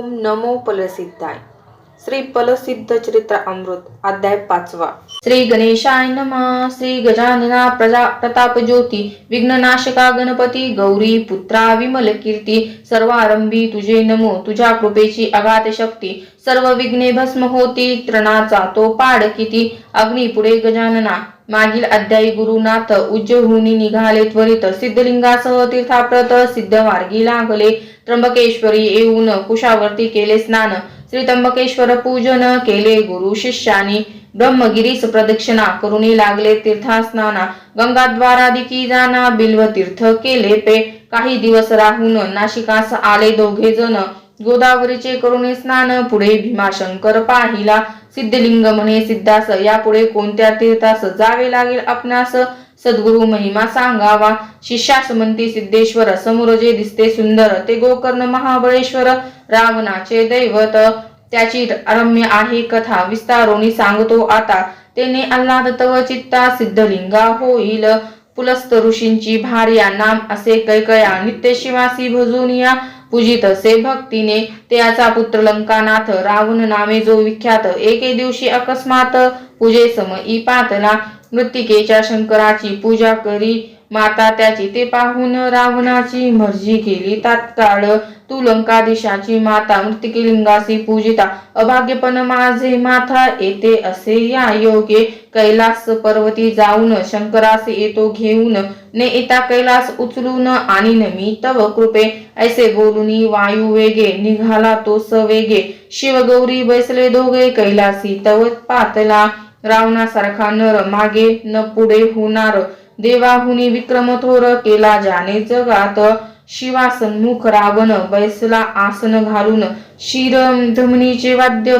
ओम नमो पलसिद्धाय श्री पलसिद्ध चरित्र अमृत अध्याय पाचवा. श्री गणेशाय नमः श्री गजानना प्रजा प्रताप ज्योती विघ्ननाशका गणपती गौरी पुत्रा विमल कीर्ती सर्वारंभी तुझे नमो तुझ्या कृपेची अगात शक्ती सर्व विघ्ने भस्म होती त्रणाचा तो पाड किती अग्नी पुढे गजानना मागील अध्यायी गुरुनाथ उज्जहुनी निघाले त्वरित सिद्धलिंगासह तीर्थाप्रत सिद्ध मार्गी लागले त्र्यंबकेश्वरी येऊन कुशावरती केले स्नान श्री त्र्यंबकेश्वर पूजन केले गुरु शिष्यानी. ब्रह्मगिरीस प्रदक्षिणा करुणी लागले तीर्थास्नाना. गंगाद्वारादिकी जाना बिल्व तीर्थ केले पे. काही दिवस राहून नाशिकास आले दोघे जण. गोदावरीचे करुणे स्नान पुढे भीमाशंकर पाहिला. सिद्धलिंग म्हणे सिद्धास यापुढे कोणत्या तीर्थास जावे लागेल आपणास? सद्गुरु महिमा सांगावा. शिष्यास म्हणती सिद्धेश्वर समोर जे दिसते सुंदर ते गोकर्ण महाबळेश्वर रावणाचे दैवत. त्याची रम्य आहे कथा विस्तारोनी सांगतो आता. तेने आल्हाद तव चित्ता सिद्धलिंगा होईल. पुलस्त ऋषींची भार्या नाम असे कैकया नित्य शिवासी भजूनिया पूजित असे भक्तीने त्याचा पुत्र लंकानाथ रावण नामे जो विख्यात एके दिवशी अकस्मात पूजेसम ई पातला मृत्तिकेच्या शंकराची पूजा करी माता त्याची ते पाहून रावणाची मर्जी केली. तात्काळ तू लंकाधीशाची माता मृत्तिकेलिंगासी पूजिता. अभाग्यपण माझे माथा येते असे या योगे कैलास पर्वती जाऊन शंकरास येतो घेऊन. ने येता कैलास उचलून आणि मी तव कृपे. ऐसे बोलून वायू वेगे निघाला तो सवेगे. शिवगौरी बैसले दोघे कैलासी तव पातला. रावणासारखा नर मागे न पुढे होणार. देवाहुनी विक्रम थोर केला जाणे जगात शिवासन्मुख रावण बैसला आसन घालून. शिर धमनीचे वाद्य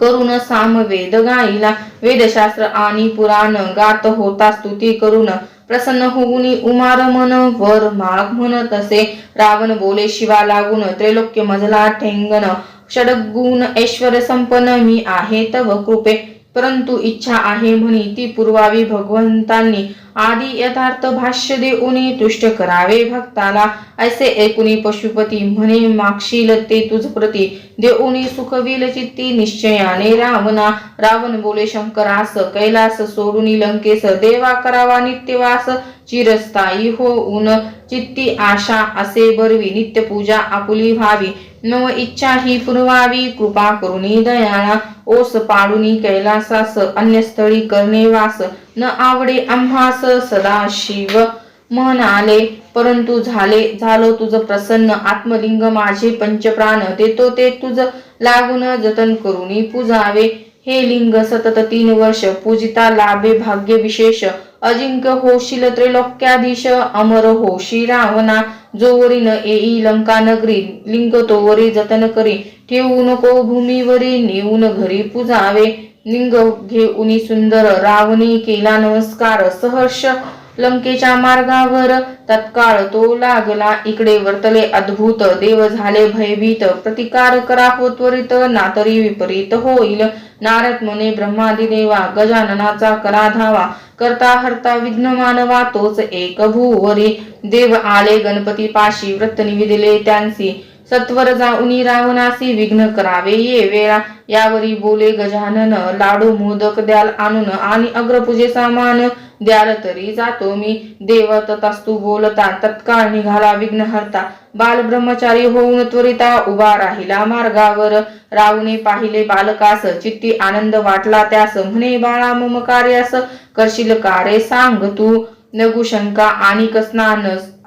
करून सामवेद गाईला वेदशास्त्र आणि पुराण गात होता स्तुती करून. प्रसन्न होऊन उमार मन वर माग म्हणत असे. रावण बोले शिवा लागून त्रैलोक्य मजला ठेंगण. षडगुण ऐश्वर संपन्न मी आहे तव कृपे. परंतु इच्छा आहे म्हणी ती पुरवावी भगवंतांनी. आदी यथार्थ भाष्य देऊनी तुष्ट करावे भक्ताला. ऐसे ऐकुनी पशुपती म्हणे मागशील ते तुझ प्रती. देऊनी सुखविल चित्ती निश्चयाने रावणा रावण बोले शंकरास कैलास सोडूनी लंकेस देवा करावा नित्यवास. चिरस्थायी होऊन चित्ती आशा असे बरवी नित्य पूजा आपुली व्हावी. नव इच्छा ही पुरवावी कृपा करुणी दयाळा. ओस पाडुनी कैलासास अन्यस्थळी करणे वास. न आवडे आम्हास सदाशिव. म्हणाले परंतु झाले झालो तुझं प्रसन्न आत्मलिंग माझे पंचप्राण. देतो ते तुझ लागून जतन करून पूजावे. हे लिंग सतत तीन वर्ष पूजिता लाभे भाग्य विशेष. अजिंक्य होशील त्रैलोक्याधीश अमर होशी रावणा. जोवरी न येई लंका नगरी. लिंग तोवरी जतन करी. ठेवू नको भूमीवरी नेऊन घरी पूजावे. लिंग घेऊनी सुंदर रावणी केला नमस्कार सहर्ष लंकेच्या मार्गावर तत्काळ तो लागला इकडे वर्तले अद्भुत देव झाले भयभीत प्रतिकार करा हो त्वरित नातरी विपरीत होईल. नारद मुने ब्रह्मादिदेवा गजाननाचा करा धावा करता हरता विघ्न मानवा तोच एक भूवरी. देव आले गणपती पाशी व्रत निविदिले त्यांसी सत्वर जाऊनी रावणासी विघ्न करावे ये वेळा. यावरी बोले गजानन लाडू मोदक द्याल आणून आणि अग्रपूजे सामान द्याल तरी जातो मी. देव ततास्तू बोलता तत्काळ निघाला विघ्न हरता. बाल ब्रह्मचारी होऊन त्वरिता उभा राहिला मार्गावर. रावणे पाहिले बालकास चित्ती आनंद वाटला त्यास. म्हणे बाळा मम कार्यास करशील कारे सांग तू. नगुशंका आणि स्नान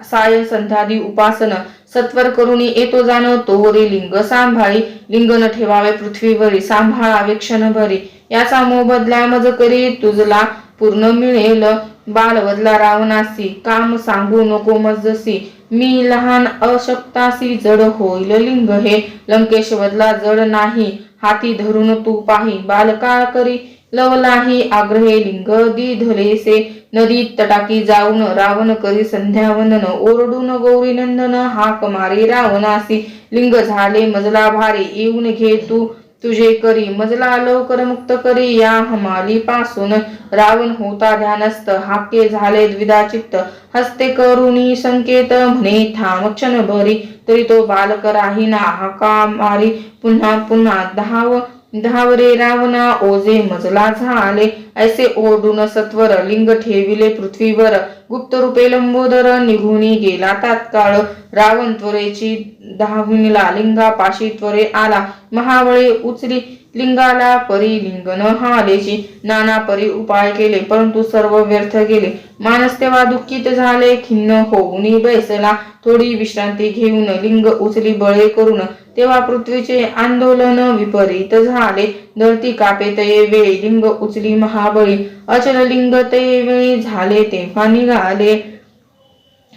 साय संध्यादी उपासन सत्वर करुणी येतो जाण तोवरी लिंग सांभाळी. लिंग न ठेवावे पृथ्वीवरी सांभाळावे क्षणभरी. याचा मोबदला मज करी तुझला पूर्ण मिळेल. बालवदला रावणासी काम सांगू नको मजसी. मी लहान अशक्तासी जड होईल लिंग हे. लंकेश वदला जड नाही हाती धरून तू पाही. बालकाळ करी लवलाही आग्रहे लिंग दिधलेसे नदीत तटाकी जाऊन रावण करी संध्यावंदन ओरडून गौरी नंदन हाक मारी रावणासी. लिंग झाले मजला भारी येऊन घे तू तुझे करी. मजला लवकर मुक्त करी या हमाली पासून. रावण होता ध्यानस्थ हाके झाले द्विधा चित्त. हस्ते करुणी संकेत म्हणे थांब क्षण भरी तरी तो बालक राहीना हाका मारी. पुन्हा पुन्हा धाव धावरे रावणा ओझे मजला झाले. ऐसे ओढून सत्वर लिंग ठेविले पृथ्वीवर. गुप्त रूपे लंबोदर निघून गेला तात्काळ. रावण त्वरेची धावणीला लिंगापाशी त्वरे आला. महावळे उचली लिंगाला परी लिंग न हालेची नाना परी उपाय केले परंतु सर्व व्यर्थ गेले. मानस तेव्हा दुःखित झाले खिन्न होऊन बैसला. थोडी विश्रांती घेऊन लिंग उचली बळे करून तेव्हा पृथ्वीचे आंदोलन विपरीत झाले. धरती कापे तये वेळी लिंग उचली महाबळी. अचल लिंग ते वेळी झाले तेव्हा निघाले.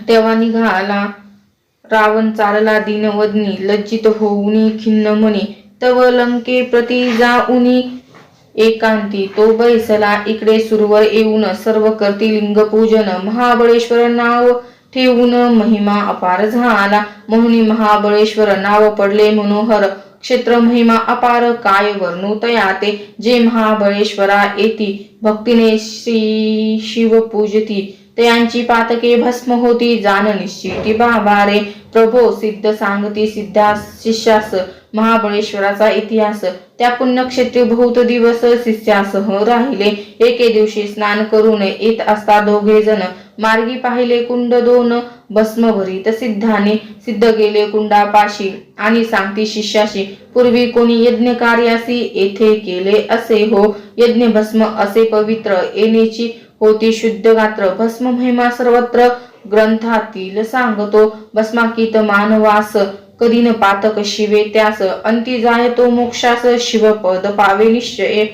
तेव्हा निघाला. रावण चालला दिनवदनी लज्जित होऊनी खिन्न म्हणी तव लंके प्रती जाऊनी एकांती. तो बैसला इकडे सुरवर येऊन सर्व करती लिंग पूजन महाबळेश्वर नाव ठेवून महिमा अपार झाला. म्हणून महाबळेश्वर नाव पडले मनोहर. क्षेत्र महिमा अपार काय वर्णू तयाते. जे महाबळेश्वरा येती भक्तीने श्री शिव पूजती. त्यांची पातके भस्म होती जाण निश्चिती बाबा रे प्रभो सिद्ध सांगती सिद्धा शिष्यास महाबळेश्वराचा इतिहास. त्या पुण्यक्षेत्री बहुत दिवस शिष्यासह राहिले. एके दिवशी स्नान करून येत असता दोघे जण. मार्गी पाहिले कुंड दोन भस्मभरीत सिद्धाने सिद्ध गेले कुंडापाशी आणि सांगती शिष्याशी पूर्वी कोणी यज्ञ कार्यासी येथे केले असे हो. यज्ञ भस्म असे पवित्र येण्याची होती शुद्ध गात्र. भस्म महिमा सर्वत्र ग्रंथातील सांगतो. भस्माकित मानवास कधी न पातक शिवे त्यास अंती जाय तो मोक्षास शिवपद पावे निश्चय.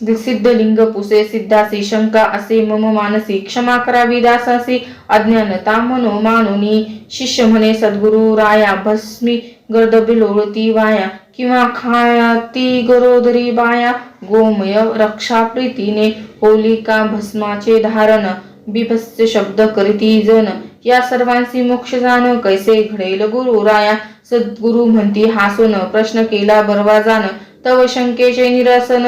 सिद्ध लिंग पुसे सिद्धासी शंका असे मम मानसी क्षमा करावी दासासी. अज्ञानता मनो मानुनी शिष्य म्हणे सद्गुरु राया भस्मी गर्द बिलोळती वाया किंवा खाती गरोदरी बाया. गोमय रक्षा प्रीतीने होलिका भस्माचे धारण बिभस्य शब्द करीती जन. या सर्वांची मोक्ष जाण कैसे घडेल? गुरु राया सद्गुरु म्हणती हासून प्रश्न केला बरवा जाण तव शंकेचे निरसन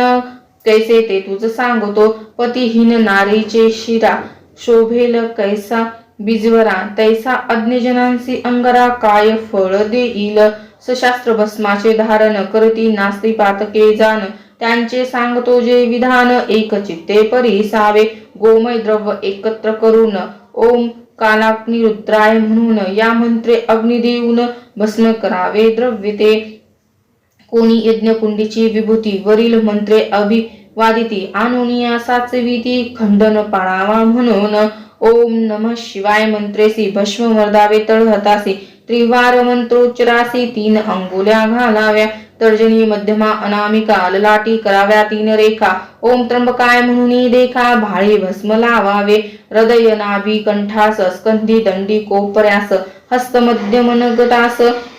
कैसे ते तुझ सांगतो. पतिहीन नारीचे शिरा शोभेल कैसा बिजवरा. तैसा अज्ञजनांसी अंगरा काय फळ देईल? सशास्त्र भस्माचे धारण करती नास्ती पातके जाण त्यांचे सांगतो जे विधान एक चित्ते परिसावे गोमय द्रव्य एकत्र करून ओम कालाग्निरुद्राय म्हणून या मंत्रे अग्नी देऊन भस्म करावे. द्रव्य ते कोणी यज्ञकुंडीची विभूती वरील मंत्रे अभिवादिती. आणुनिया साचविती खंडन पाळावा म्हणून ओम नम शिवाय मंत्रेसी भस्म मर्दावे तळहतासी त्रिवार मंत्रोच्चरासी तीन अंगुल्या घालाव्या. तर्जनी मध्यमा अनामिका ललाटी कराव्या तीन रेखा. ओम त्र्यंबकाय म्हणून देखा भाळे भस्म लावावे. हृदय नाभी कंठास स्कंधी दंडी कोपऱ्यास. हस्त मध्यम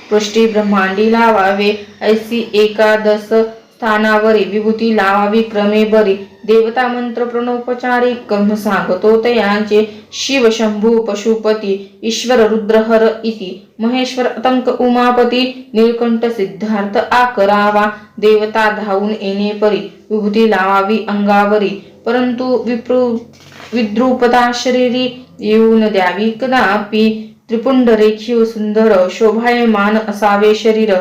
पृष्ठी ब्रह्मांडी लावावे. ऐसी एकादश स्थानावरी विभूती लावावी क्रमे बरी. देवता मंत्र प्रणोपचारी कंभ सांगतो तयांचे शिव शंभू पशुपती ईश्वर रुद्रहर इति. महेश्वर अतंक उमापती नीलकंठ सिद्धार्थ आकरावा. देवता धावून येणे परी. विभूती लावावी अंगावरी. परंतु विप्रू विद्रुपता शरीरी येऊन द्यावी कदापि. त्रिपुंड रेखीव सुंदर शोभायमान असावे शरीर.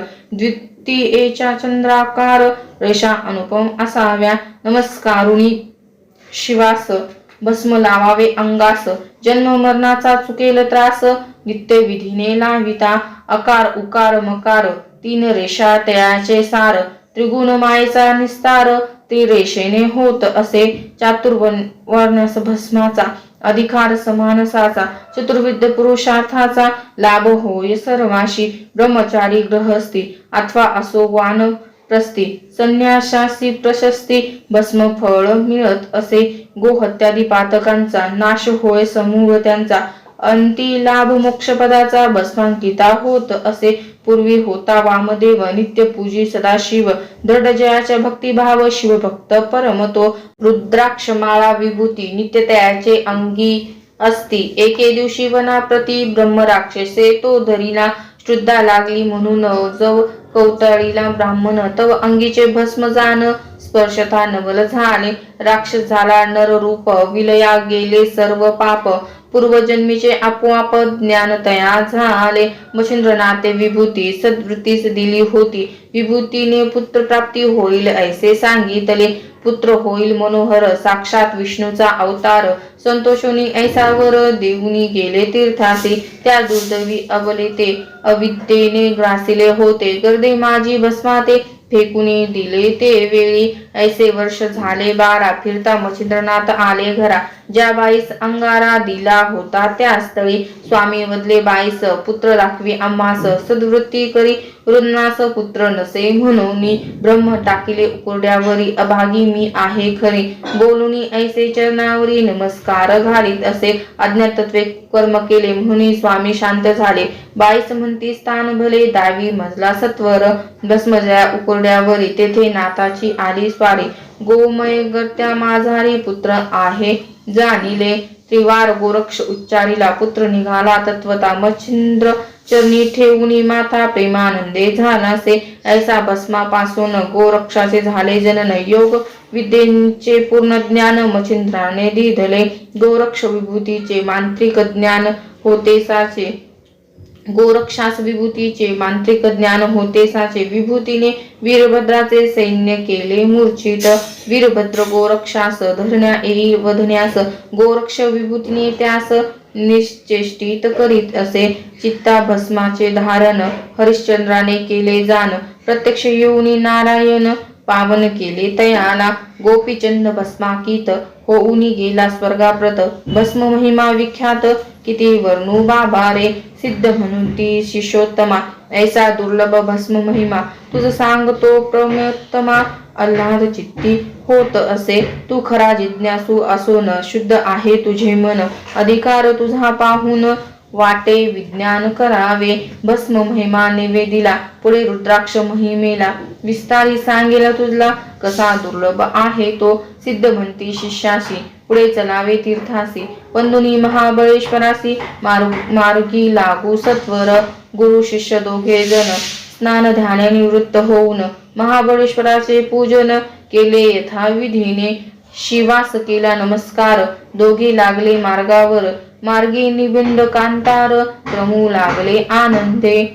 ती एच्या चंद्राकार रेषा अनुपम असाव्या. नमस्कारुणी. शिवास भस्म लावावे अंगास. जन्म मरणाचा चुकेल त्रास. नित्य विधीने लाविता. अकार उकार मकार तीन रेषा तयाचे सार. त्रिगुण मायेचा निस्तार. त्रिरेषेने होत असे. चातुर्वर्णस भस्माचा अधिकार समानसाचा. चतुर्विध पुरुषार्थाचा लाभ होय सर्वाशी. ब्रह्मचारी ग्रहस्थी अथवा असो वान प्रस्ती संन्यासासी प्रशस्ती भस्म फळ मिळत असे. गोहत्यादी पातकांचा नाश होय समूह त्यांचा. अंती लाभ मोक्षपदाचा भस्मांकिता होत असे पूर्वी होता वामदेव नित्य पूजी सदाशिव दृढ जयाच्या भक्तिभाव शिवभक्त परमतो रुद्राक्षमाळा विभूती नित्य तयाचे अंगी असती. एके दिवशी वनाप्रती ब्रह्मराक्षसे तो धरीला श्रद्धा लागली म्हणून जव कौतळीला ब्राह्मण. तव अंगीचे भस्म जाण स्पर्शता नवल झाले. राक्षस झाला नर रूप विलया गेले सर्व पाप. पूर्वजन्मीचे आपोआप ज्ञान तया झाले. मच्छिंद्रनाथे विभूती सद्वृत्तीस दिली होती. विभूतीने पुत्र प्राप्ती होईल ऐसे सांगितले. पुत्र होईल मनोहर साक्षात विष्णूचा अवतार. संतोषोनी ऐसावर देऊनी गेले तीर्थासी. त्या दुर्दैवी अबले ते अविद्येने ग्रासिले होते. गर्दे माझी भस्माते फेकुनी दिले ते वेळी. ऐसे वर्ष झाले बारा. फिरता मच्छिंद्रनाथ आले घरा. ज्या बाईस अंगारा दिला होता त्या स्थळी स्वामी वदले बाईस पुत्र दाखवी आम्हास सद्वृत्ती करी वृन्नास पुत्र नसे म्हणून ब्रह्म टाकिले उकुरड्यावरी अभागी मी आहे खरे. बोलुनी ऐसे चरणावरी नमस्कार घालीत असे अज्ञातत्वे कर्म केले म्हणून स्वामी शांत झाले. बाईस म्हणती स्थान भले दावी मजला सत्वर भस्मजया उकुरड्यावरी तेथे नाथाची आली स्वारी. गोमयगर्त्या माझारी पुत्र आहे. जाणिले त्रिवार गोरक्ष उच्चारीला पुत्र निघाला. तत्वता मच्छिंद्र चरणी ठेवून माता प्रेमानंदे झालासे. ऐसा भस्मापासून गोरक्षाचे झाले जनन योग. विद्येचे पूर्ण ज्ञान मच्छिंद्राने दिधले. गोरक्ष विभूतीचे मांत्रिक ज्ञान होते साचे. गोरक्षास विभूतीचे मांत्रिक ज्ञान होते. साचे विभूतीने वीरभद्राचे सैन्य केले. मूर्छित वीरभद्र गोरक्षास धरण्या येईल वधण्यास गोरक्ष विभूतीने त्यास निश्चेष्टित करीत असे चित्ता भस्माचे धारण हरिश्चंद्राने केले जाण. प्रत्यक्ष येऊनी नारायण पावन केले. तयाला गोपीचंद भस्माकीत होऊनी गेला स्वर्गाप्रत. भस्म महिमा विख्यात किती वर्णू बाबा रे सिद्ध म्हणून ती शिशोत्तमा. ऐसा दुर्लभ भस्म महिमा तुझ सांगतो प्रमोत्तमा अल्लाद चित्ती होत असे तू खरा जिज्ञासू असो न शुद्ध आहे तुझे मन. अधिकार तुझा पाहून वाटे विज्ञान करावे. भस्म महिमा निवेदिला. पुढे रुद्राक्ष महिमेला. विस्तारी सांगेला तुझला. कसा दुर्लभ आहे तो? सिद्ध म्हणती शिष्याशी. पुढे चलावे तीर्थासी. बंधुनी महाबळेश्वरासी. मारु मारुकी लागू सत्वर. गुरु शिष्य दोघे जण. स्नान ध्यान निवृत्त होऊन महाबळेश्वराचे पूजन केले यथाविधीने. शिवास केला नमस्कार. दोघे लागले मार्गावर. मार्गी निबिंद कांतार क्रमू लागले आनंदे.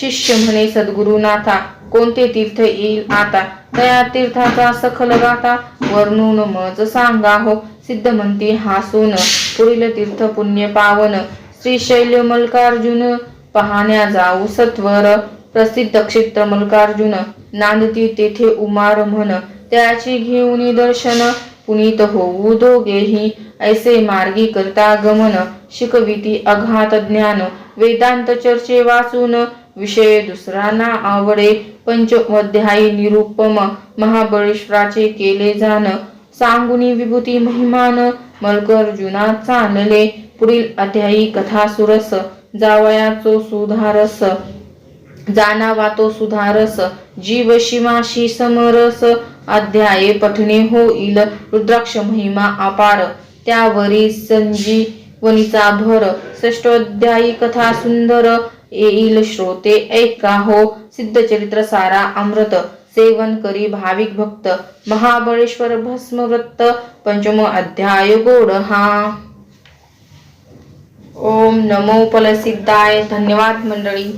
शिष्य म्हणे सद्गुरुनाथा कोणते तीर्थ येईल आता? तया तीर्थाचा सखल गाथा वर्णून मज सांगा हो. सिद्ध म्हणती हासून पुढील तीर्थ पुण्य पावन. श्रीशैल्य मल्कार्जुन पाहण्या जाऊ सत्वर. प्रसिद्ध क्षेत्र मल्कार्जुन नांदती तेथे उमार म्हण. त्याची घेऊन दर्शन पुनीत होऊ दोघेही ऐसे मार्गी करता गमन शिकविती अघात ज्ञान. वेदांत चर्चे वाचून विषय दुसरा ना आवडे. पंचमध्यायी निरुपम महाबळेश्वराचे केले जाण. सांगुनी विभूती महिमान मलकर्जुना चालले पुढील अध्यायी कथा सुरस जावयाचो सुधारस. जाणावा तो सुधारस. जीव शिमाशी समरस. अध्याये पठणे होईल रुद्राक्ष महिमा अपार. त्यावरी संजीवनीचा भर. षष्टोध्यायी कथा सुंदर. येईल श्रोते ऐका हो सिद्ध चरित्र सारा अमृत. सेवन करी भाविक भक्त. महाबळेश्वर भस्मव्रत पंचम अध्याय गोड हा. ओम नमो फलसिद्धाय. धन्यवाद मंडळी.